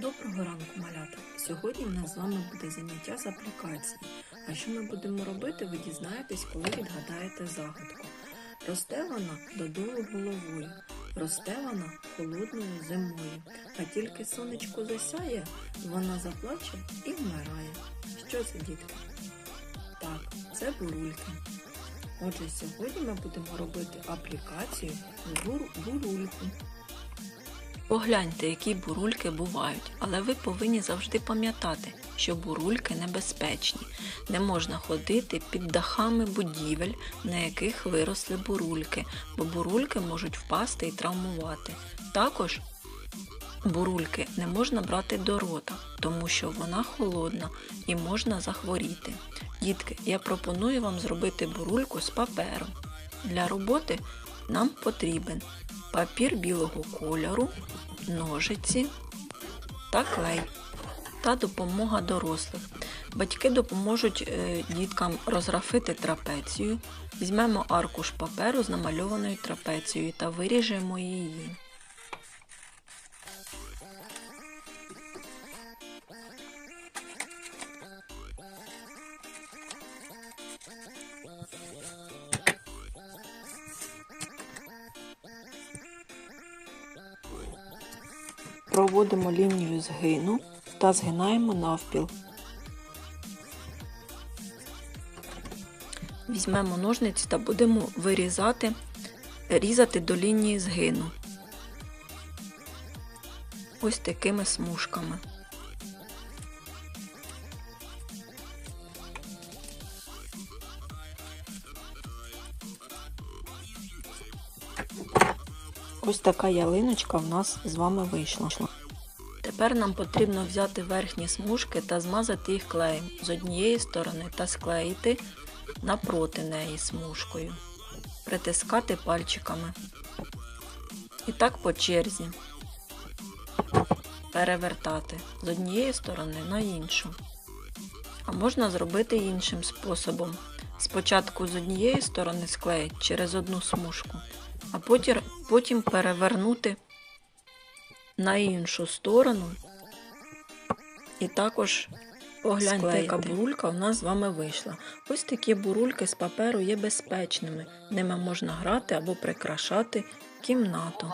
Доброго ранку, малята! Сьогодні в нас з вами буде заняття з аплікації. А що ми будемо робити, ви дізнаєтесь, коли відгадаєте загадку. Росте вона додолу головою, росте вона холодною зимою, а тільки сонечко засяє, вона заплаче і вмирає. Що це, дітки? Так, це бурульки. Отже, сьогодні ми будемо робити аплікацію бур- бурульку. Погляньте, які бурульки бувають, але ви повинні завжди пам'ятати, що бурульки небезпечні. Не можна ходити під дахами будівель, на яких виросли бурульки, бо бурульки можуть впасти і травмувати. Також бурульки не можна брати до рота, тому що вона холодна і можна захворіти. Дітки, я пропоную вам зробити бурульку з паперу. Для роботи нам потрібен папір білого кольору, ножиці та клей та допомога дорослих. Батьки допоможуть е, діткам розграфити трапецію. Візьмемо аркуш паперу з намальованою трапецією та виріжемо її. Проводимо лінію згину та згинаємо навпіл. Візьмемо ножниці та будемо вирізати, різати до лінії згину. Ось такими смужками. Ось така ялиночка в нас з вами вийшла. Тепер нам потрібно взяти верхні смужки та змазати їх клеєм з однієї сторони та склеїти напроти неї смужкою, притискати пальчиками. І так по черзі перевертати з однієї сторони на іншу. А можна зробити іншим способом. Спочатку з однієї сторони склеїть через одну смужку, а потім, потім перевернути на іншу сторону. І також погляньте, яка бурулька у нас з вами вийшла. Ось такі бурульки з паперу є безпечними. Ними можна грати або прикрашати кімнату.